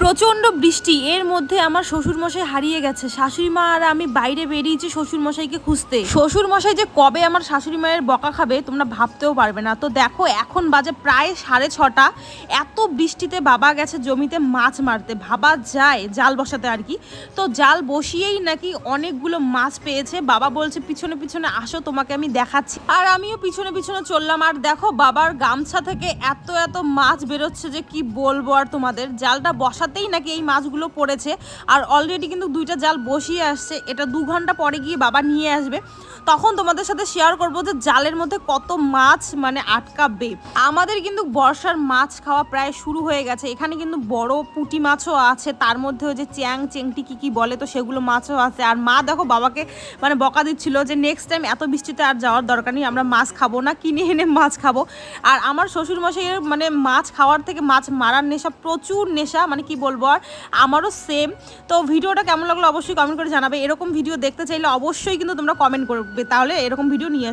প্রচণ্ড বৃষ্টি। এর মধ্যে আমার শ্বশুর মশাই হারিয়ে গেছে। শাশুড়ি মা আর আমি বাইরে বেরিয়েছি শ্বশুর মশাইকে খুঁজতে। শ্বশুর মশাই যে কবে আমার শাশুড়ি মায়ের বকা খাবে তোমরা ভাবতেও পারবে না। তো দেখো, এখন বাজে প্রায় সাড়ে ছটা। এত বৃষ্টিতে বাবা গেছে জমিতে মাছ মারতে। ভাবা যায় জাল বসাতে আর কি। তো জাল বসিয়েই নাকি অনেকগুলো মাছ পেয়েছে। বাবা বলছে, পিছনে পিছনে আসো, তোমাকে আমি দেখাচ্ছি। আর আমিও পিছনে পিছনে চললাম। আর দেখো, বাবার গামছা থেকে এত এত মাছ বেরোচ্ছে যে কি বলব আর তোমাদের? জালটা বসাতেই নাকি এই মাছগুলো পড়েছে। আর অলরেডি কিন্তু দুইটা জাল বসিয়ে আসছে, এটা দু ঘণ্টা পরে গিয়ে বাবা নিয়ে আসবে। তখন তোমাদের সাথে শেয়ার করব যে জালের মধ্যে কত মাছ মানে আটকাবে। আমাদের কিন্তু বর্ষার মাছ খাওয়া প্রায় শুরু হয়ে গেছে। এখানে কিন্তু বড় পুঁটি মাছও আছে, তার মধ্যে ওই যে চ্যাং, চেংটি কি কি বলে, তো সেগুলো মাছও আছে। আর মা দেখো বাবাকে মানে বকা দিচ্ছিল যে নেক্সট টাইম এত বৃষ্টিতে আর যাওয়ার দরকার নেই, আমরা মাছ খাব না, কিনে এনে মাছ খাব। আর আমার শ্বশুর মশাইয়ের মানে মাছ খাওয়ার থেকে মাছ মারার নেশা, প্রচুর নেশা মানে কি বলব আর আমারও সেম তো ভিডিওটা কেমন লাগল অবশ্যই কমেন্ট করে জানাবে। এরকম ভিডিও দেখতে চাইলে অবশ্যই কিন্তু তোমরা কমেন্ট করবে। তাহলে এরকম ভিডিও নিয়ে